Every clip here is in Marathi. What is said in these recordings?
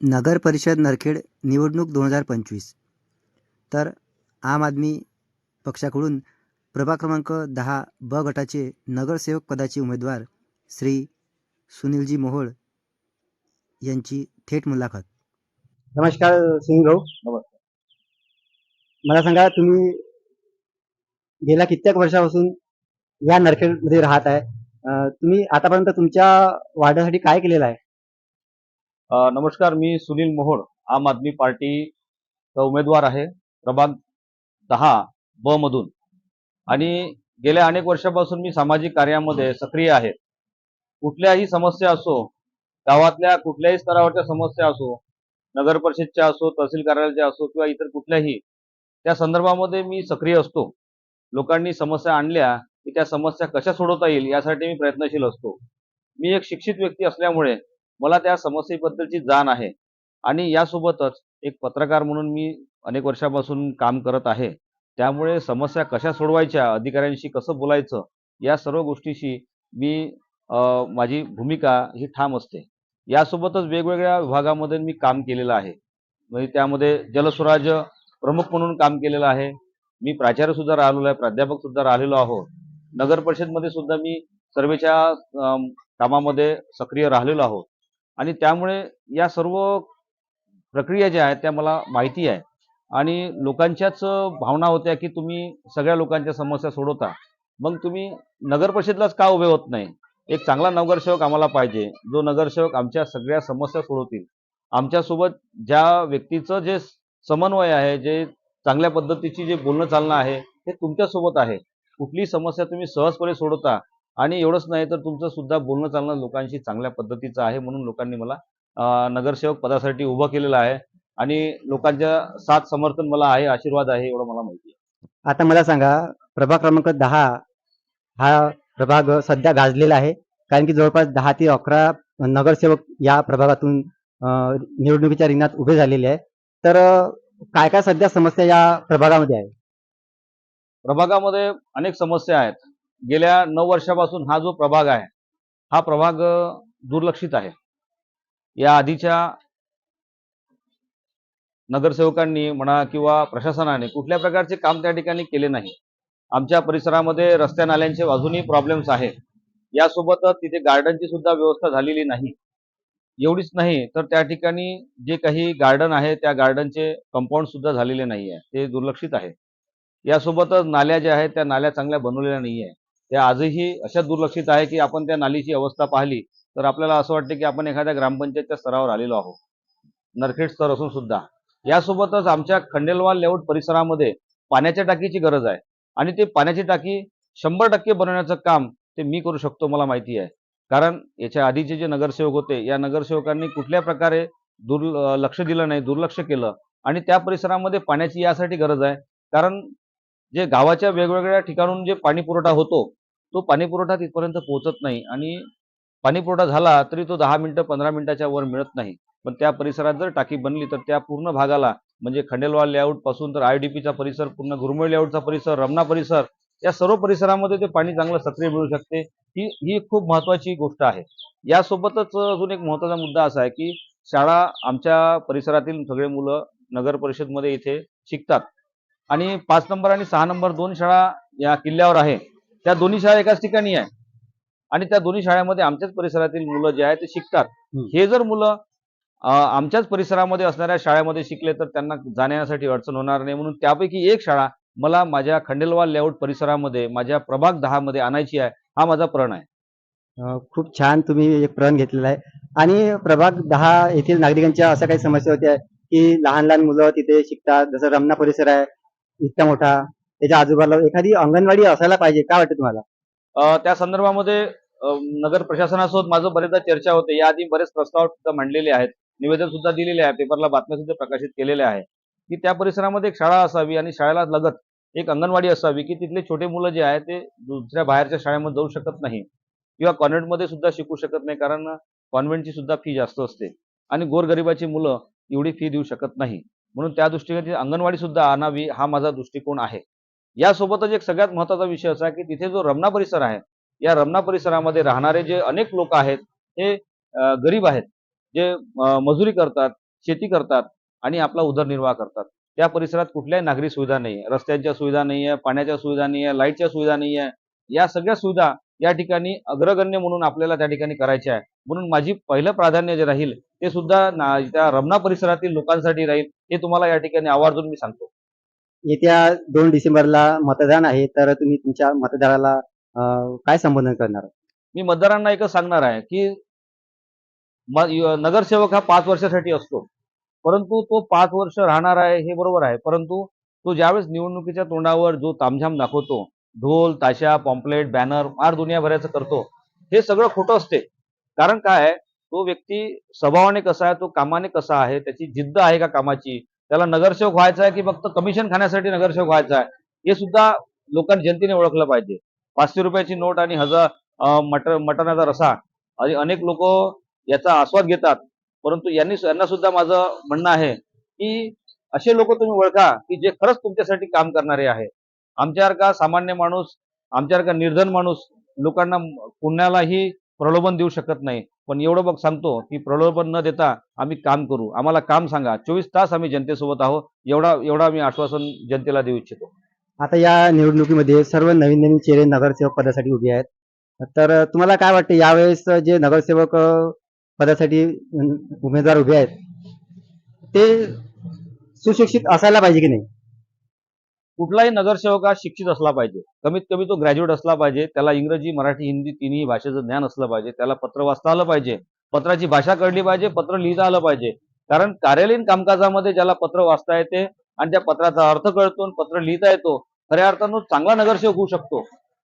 नगर परिषद नरखेड निवडणूक दोन हजार पंचवीस. तर आम आदमी पक्षाकडून प्रभाग क्रमांक दहा ब गटाचे नगरसेवक पदाचे उमेदवार श्री सुनीलजी मोहोळ यांची थेट मुलाखत. नमस्कार सुनील भाऊ नमस्कार मला सांगा तुम्ही गेल्या कित्येक वर्षापासून या नरखेडमध्ये राहत आहे. तुम्ही आतापर्यंत तुमच्या वार्डासाठी काय केलेलं आहे? नमस्कार मी सुनील मोहोळ आम आदमी पार्टीचा उमेदवार आहे प्रभाग दहा ब मधून. आणि गेल्या अनेक वर्षापासून मी सामाजिक कार्यामध्ये सक्रिय आहे. कुठल्याही समस्या असो गावातल्या कुठल्याही स्तरावरच्या समस्या असो नगर परिषदच्या असो तहसील कार्यालयाच्या असो किंवा इतर कुठल्याही त्या संदर्भामध्ये मी सक्रिय असतो. लोकांनी समस्या आणल्या की त्या समस्या कशा सोडवता येईल यासाठी मी प्रयत्नशील असतो. मी एक शिक्षित व्यक्ती असल्यामुळे मला त्या समस्येबद्दलची जाण आहे. आणि यासोबतच एक पत्रकार म्हणून मी अनेक वर्षापासून काम करत आहे. त्यामुळे समस्या कशा सोडवायच्या अधिकाऱ्यांशी कसं बोलायचं या सर्व गोष्टीशी मी माझी भूमिका ही ठाम असते. यासोबतच वेगवेगळ्या विभागामध्ये मी काम केलेलं आहे. म्हणजे त्यामध्ये जलस्वराज प्रमुख म्हणून काम केलेलं आहे. मी प्राचार्य सुद्धा राहिलेलो आहे प्राध्यापक सुद्धा राहिलेलो आहोत. नगर परिषदमध्ये सुद्धा मी सर्वेच्या कामामध्ये सक्रिय राहिलेलो आहोत. आणि त्यामुळे या सर्व प्रक्रिया ज्या आहेत त्या मला माहिती आहे. आणि लोकांच्याच भावना होत्या की तुम्ही सगळ्या लोकांच्या समस्या सोडवता. मग तुम्ही नगर परिषदलाच का उभे होत नाही? एक चांगला नगरसेवक आम्हाला पाहिजे. जो नगरसेवक आमच्या सगळ्या समस्या सोडवतील. आमच्यासोबत ज्या व्यक्तीचं जे समन्वय आहे जे चांगल्या पद्धतीची जे बोलणं चालणं आहे हे तुमच्यासोबत आहे. कुठलीही समस्या तुम्ही सहजपणे सोडवता. आणि एवढंच नाही तर तुमचं सुद्धा बोलणं चालणं लोकांशी चांगल्या पद्धतीचं आहे म्हणून लोकांनी मला नगरसेवक पदासाठी उभं केलेलं आहे. आणि लोकांच्या साथ समर्थन मला आहे आशीर्वाद आहे एवढं मला माहिती आहे. आता मला सांगा प्रभाग क्रमांक दहा हा प्रभाग सध्या गाजलेला आहे. कारण की जवळपास दहा ते अकरा नगरसेवक या प्रभागातून निवडणुकीच्या रिंगणात उभे झालेले आहे तर काय काय सध्या समस्या या प्रभागामध्ये आहे प्रभागामध्ये अनेक समस्या आहेत. गेल्या नऊ वर्षापासून हा जो प्रभाग आहे हा प्रभाग दुर्लक्षित आहे. या आधीच्या नगरसेवकांनी म्हणा किंवा प्रशासनाने कुठल्या प्रकारचे काम त्या ठिकाणी केले नाही. आमच्या परिसरामध्ये रस्त्या नाल्यांचे अजूनही प्रॉब्लेम्स आहेत. यासोबतच तिथे गार्डनची सुद्धा व्यवस्था झालेली नाही. एवढीच नाही तर त्या ठिकाणी जे काही गार्डन आहे त्या गार्डनचे कंपाऊंड सुद्धा झालेले नाही आहे ते दुर्लक्षित आहे. यासोबतच नाल्या ज्या आहेत त्या नाल्या चांगल्या बनवलेल्या नाही आहे ते आजही अशा दुर्लक्षित आहे की आपण त्या नालीची अवस्था पाहिली तर आपल्याला असं वाटतं की आपण एखाद्या ग्रामपंचायतच्या स्तरावर आलेलो आहोत. नरखेड स्तर असून सुद्धा. यासोबतच आमच्या खंडेलवाल लेआउट परिसरामध्ये पाण्याच्या टाकीची गरज आहे. आणि ते पाण्याची टाकी शंभर टक्के बनवण्याचं काम ते मी करू शकतो मला माहिती आहे. कारण याच्या आधीचे जे नगरसेवक होते या नगरसेवकांनी कुठल्या प्रकारे दुर् लक्ष दिलं नाही दुर्लक्ष केलं. आणि त्या परिसरामध्ये पाण्याची यासाठी गरज आहे. कारण जे गावाच्या वेगवेगळ्या ठिकाणून जे पाणी पुरवठा होतो तो पाणीपुरवठा तिथपर्यंत पोहोचत नाही आणि पाणीपुरवठा झाला तरी तो दहा मिनिटं पंधरा मिनिटाच्या वर मिळत नाही. पण त्या परिसरात जर टाकी बनली तर त्या पूर्ण भागाला म्हणजे खंडेलवाल लेआउटपासून तर आय डी पीचा परिसर पूर्ण गुरुमळ लेआउटचा परिसर रमणा परिसर या सर्व परिसरामध्ये ते पाणी चांगलं सक्रिय मिळू शकते. ही ही खूप महत्वाची गोष्ट आहे. यासोबतच अजून एक महत्त्वाचा मुद्दा असा आहे की शाळा आमच्या परिसरातील सगळे मुलं नगर परिषदमध्ये इथे शिकतात. आणि पाच नंबर आणि सहा नंबर दोन शाळा या किल्ल्यावर आहे. त्या दोन्ही शाळा एकाच ठिकाणी आहे. आणि त्या दोन्ही शाळेमध्ये आमच्याच परिसरातील मुलं जे आहे ते शिकतात. हे जर मुलं आमच्याच परिसरामध्ये असणाऱ्या शाळेमध्ये शिकले तर त्यांना जाण्यासाठी अडचण होणार नाही. म्हणून त्यापैकी एक शाळा मला माझ्या खंडेलवाल लेआउट परिसरामध्ये माझ्या प्रभाग दहा मध्ये आणायची आहे हा माझा प्रण आहे. खूप छान तुम्ही एक प्रण घेतलेला आहे. आणि प्रभाग दहा येथील नागरिकांच्या अशा काही समस्या होत्या की लहान लहान मुलं तिथे शिकतात. जसं रमणा परिसर आहे इतका मोठा. त्याच्या आजूबाजूला एखादी अंगणवाडी असायला पाहिजे काय वाटतं तुम्हाला? त्या संदर्भामध्ये नगर प्रशासनासोबत माझं बरेचदा चर्चा होते. याआधी बरेच प्रस्ताव सुद्धा मांडलेले आहेत. निवेदन सुद्धा दिलेले आहे. पेपरला बातम्या सुद्धा प्रकाशित केलेल्या आहे की त्या परिसरामध्ये एक शाळा असावी आणि शाळेला लगत एक अंगणवाडी असावी की तिथले छोटे मुलं जे आहे ते दुसऱ्या बाहेरच्या शाळेमध्ये जाऊ शकत नाही. किंवा कॉन्व्हेंटमध्ये सुद्धा शिकू शकत नाही कारण कॉन्व्हेंटची सुद्धा फी जास्त असते. आणि गोरगरिबाची मुलं एवढी फी देऊ शकत नाही. म्हणून त्या दृष्टीने अंगणवाडी सुद्धा आणावी हा माझा दृष्टिकोन आहे. यासोबतच एक सगळ्यात महत्त्वाचा विषय असा की तिथे जो रमणा परिसर आहे या रमणा परिसरामध्ये राहणारे जे अनेक लोक आहेत हे गरीब आहेत. जे मजुरी करतात शेती करतात आणि आपला उदरनिर्वाह करतात. त्या परिसरात कुठल्याही नागरी सुविधा नाही आहे रस्त्यांच्या सुविधा नाही आहे पाण्याच्या सुविधा नाही आहे लाईटच्या सुविधा नाही आहे या सगळ्या सुविधा या ठिकाणी अग्रगण्य म्हणून आपल्याला त्या ठिकाणी करायच्या आहे म्हणून माझी पहिलं प्राधान्य जे राहील ते सुद्धा त्या रमणा परिसरातील लोकांसाठी राहील हे तुम्हाला या ठिकाणी आवर्जून मी सांगतो. येत्या दोन डिसेंबरला मतदान आहे तर तुम्ही तुमच्या मतदाराला अं, काय संबोधन करणार? मी मतदारांना एकच सांगणार आहे की म- य- नगरसेवक हा पाच वर्षासाठी असतो. परंतु तो पाच वर्ष राहणार आहे हे बरोबर आहे. परंतु तो ज्यावेळेस निवडणुकीच्या तोंडावर जो तामझाम दाखवतो ढोल ताशा पॉम्पलेट बॅनर फार दुनियाभराचं करतो हे सगळं खोटं असते. कारण काय आहे, तो व्यक्ती स्वभावाने कसा आहे तो कामाने कसा आहे त्याची जिद्द आहे का कामाची? त्याला नगरसेवक व्हायचा आहे की फक्त कमिशन खाण्यासाठी नगरसेवक व्हायचा आहे? हे सुद्धा लोकांनी जनतेने ओळखलं पाहिजे. पाचशे रुपयाची नोट आणि हजार मटर मट मटणाचा रसा आणि अनेक लोक याचा आस्वाद घेतात. परंतु यांनी यांना सुद्धा माझं म्हणणं आहे की असे लोक तुम्ही ओळखा की जे खरंच तुमच्यासाठी काम करणारे आहे. आमच्यासारखा सामान्य माणूस आमच्यासारखा निर्धन माणूस लोकांना पुण्यालाही प्रलोभन देऊ शकत नाही. पण एवढं बघ सांगतो की प्रलोभन न देता आम्ही काम करू. आम्हाला काम सांगा. चोवीस तास आम्ही जनतेसोबत आहोत. एवढा एवढा मी आश्वासन जनतेला देऊ इच्छितो. आता या निवडणुकीमध्ये सर्व नवीन नवीन चेहरे नगरसेवक पदासाठी उभे आहेत. तर तुम्हाला काय वाटतं? यावेळेस जे नगरसेवक पदासाठी उमेदवार उभे आहेत ते सुशिक्षित असायला पाहिजे की नाही? कुठलाही नगरसेवक हा शिक्षित असला पाहिजे. कमीत कमी तो ग्रॅज्युएट असला पाहिजे. त्याला इंग्रजी मराठी हिंदी तिन्ही भाषेचं ज्ञान असलं पाहिजे. त्याला पत्र वाचता आलं पाहिजे. पत्राची भाषा कळली पाहिजे. पत्र लिहिता आलं पाहिजे. कारण कार्यालयीन कामकाजामध्ये ज्याला पत्र वाचता येते आणि त्या पत्राचा अर्थ कळतो आणि पत्र लिहिता येतो खऱ्या अर्थानं चांगला नगरसेवक होऊ शकतो.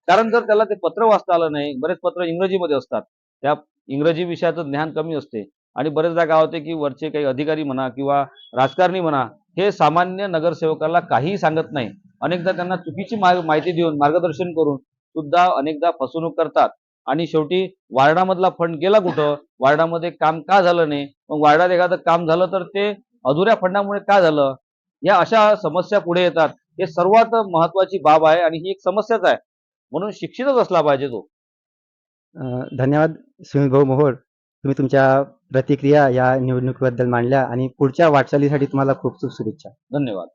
कारण जर त्याला ते पत्र वाचता आलं नाही बरेच पत्र इंग्रजीमध्ये असतात. त्या इंग्रजी विषयाचं ज्ञान कमी असते. आणि बरेचदा काय होते की वरचे काही अधिकारी म्हणा किंवा राजकारणी म्हणा हे सामान्य नगरसेवकाला काहीही सांगत नाही. अनेकदा त्यांना चुकीची माहिती देऊन मार्गदर्शन करून सुद्धा अनेकदा फसवणूक करतात. आणि शेवटी वार्डामधला फंड गेला कुठं? वार्डामध्ये काम का झालं नाही? मग वार्डात एखादं काम झालं तर ते अधुऱ्या फंडामुळे का झालं? या अशा समस्या पुढे येतात. हे सर्वात महत्वाची बाब आहे आणि ही एक समस्याच आहे. म्हणून शिक्षितच असला पाहिजे तो. धन्यवाद सुनील भाऊ मोहोळ. तुम्ही तुमच्या प्रतिक्रिया या निवडणुकीबद्दल मांडल्या आणि पुढच्या वाटचालीसाठी तुम्हाला खूप खूप शुभेच्छा. धन्यवाद.